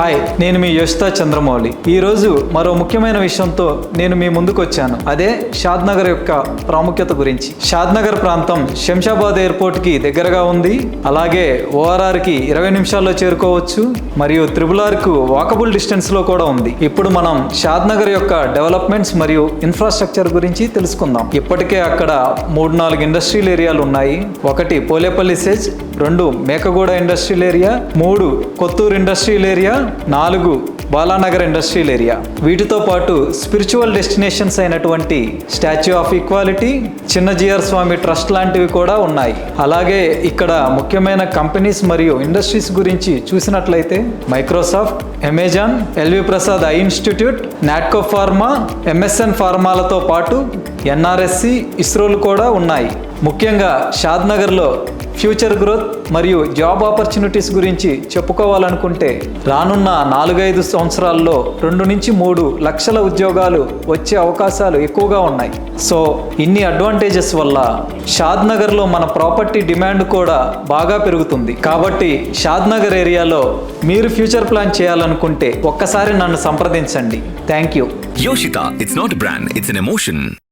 Hi నేను మీ యశితా చంద్రమౌళి. ఈ రోజు మరో ముఖ్యమైన విషయంతో నేను మీ ముందుకు వచ్చాను అదే షాద్ నగర్ యొక్క ప్రాముఖ్యత గురించి. షాద్ నగర్ ప్రాంతం శంషాబాద్ ఎయిర్పోర్ట్కి దగ్గరగా ఉంది. అలాగే ఓఆర్ఆర్కి ఇరవై నిమిషాల్లో చేరుకోవచ్చు. మరియు త్రిబుల్ ఆర్కు వాకబుల్ డిస్టెన్స్లో కూడా ఉంది. ఇప్పుడు మనం షాద్ నగర్ యొక్క డెవలప్మెంట్స్ మరియు ఇన్ఫ్రాస్ట్రక్చర్ గురించి తెలుసుకుందాం. ఇప్పటికే అక్కడ మూడు నాలుగు ఇండస్ట్రియల్ ఏరియాలు ఉన్నాయి. ఒకటి పోలేపల్లి సెజ్ రెండు మేకగూడ ఇండస్ట్రియల్ ఏరియా. మూడు కొత్తూరు ఇండస్ట్రియల్ ఏరియా. నాలుగు బాలానగర్ ఇండస్ట్రియల్ ఏరియా. వీటితో పాటు స్పిరిచువల్ డెస్టినేషన్స్ అయినటువంటి statue of equality Chinna Jeeyar Swamy trust లాంటివి కూడా ఉన్నాయి. అలాగే ఇక్కడ ముఖ్యమైన కంపెనీస్ మరియు ఇండస్ట్రీస్ గురించి చూసినట్లయితే Microsoft Amazon LV Prasad eye institute Natco pharma MSN ఫార్మాలతో పాటు ఎన్ఆర్ఎస్సి ఇస్రోలు కూడా ఉన్నాయి. ముఖ్యంగా షాద్నగర్లో ఫ్యూచర్ గ్రోత్ మరియు జాబ్ ఆపర్చునిటీస్ గురించి చెప్పుకోవాలనుకుంటే రానున్న నాలుగైదు సంవత్సరాల్లో రెండు నుంచి మూడు లక్షల ఉద్యోగాలు వచ్చే అవకాశాలు ఎక్కువగా ఉన్నాయి. సో ఇన్ని అడ్వాంటేజెస్ వల్ల షాద్నగర్లో మన ప్రాపర్టీ డిమాండ్ కూడా బాగా పెరుగుతుంది. కాబట్టి షాద్నగర్ ఏరియాలో మీరు ఫ్యూచర్ ప్లాన్ చేయాలనుకుంటే ఒక్కసారి నన్ను సంప్రదించండి. Thank you. Yoshitha it's not brand it's it's.